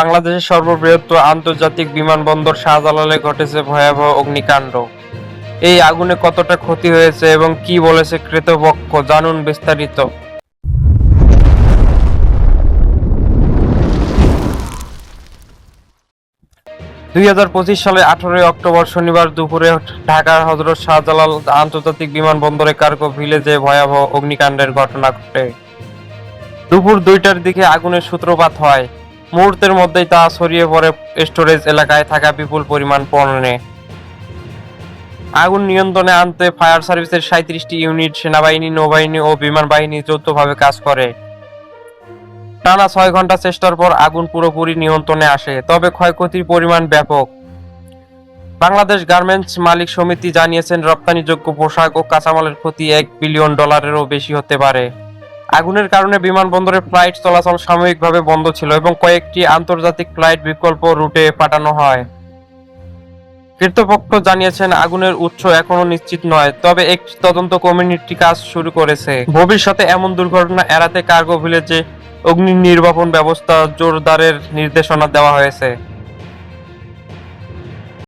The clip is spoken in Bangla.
বাংলাদেশের সর্ববৃহৎ আন্তর্জাতিক বিমানবন্দর শাহজালালে ঘটেছে ভয়াবহ অগ্নিকাণ্ড। এই আগুনে কতটা ক্ষতি হয়েছে এবং কি বলেছে কৃতপক্ষ জানুন বিস্তারিত। দুই হাজার পঁচিশ সালে আঠারোই অক্টোবর শনিবার দুপুরে ঢাকার হজরত শাহজালাল আন্তর্জাতিক বিমানবন্দরে কার্গো ভিলেজে ভয়াবহ অগ্নিকাণ্ডের ঘটনা ঘটে। দুপুর দুইটার দিকে আগুনের সূত্রপাত হয়। মুহূর্তের মধ্যেই তা ছড়িয়ে পড়ে স্টোরেজ এলাকায় থাকা বিপুল পরিমাণ পণ্যে। আগুন নিয়ন্ত্রণে আনতে ফায়ার সার্ভিসের সাঁত্রিশটি ইউনিট সেনাবাহিনী, নৌবাহিনী ও বিমান বাহিনী যৌথভাবে কাজ করে। টানা ছয় ঘণ্টা চেষ্টার পর আগুন পুরোপুরি নিয়ন্ত্রণে আসে, তবে ক্ষয়ক্ষতির পরিমাণ ব্যাপক। বাংলাদেশ গার্মেন্টস মালিক সমিতি জানিয়েছেন, রপ্তানিযোগ্য পোশাক ও কাঁচামালের ক্ষতি এক বিলিয়ন ডলারেরও বেশি হতে পারে। আগুনের কারণে বিমানবন্দরে ফ্লাইট চলাচল সাময়িকভাবে বন্ধ ছিল এবং কয়েকটি আন্তর্জাতিক ফ্লাইট বিকল্প রুটে পাঠানো হয়। কর্তৃপক্ষ জানিয়েছেন, আগুনের উৎস এখনও নিশ্চিত নয়, তবে একটি তদন্ত কমিটি কাজ শুরু করেছে। ভবিষ্যতে এমন দুর্ঘটনা এড়াতে কার্গো ভিলেজে অগ্নি নির্বাপন ব্যবস্থা জোরদারের নির্দেশনা দেওয়া হয়েছে।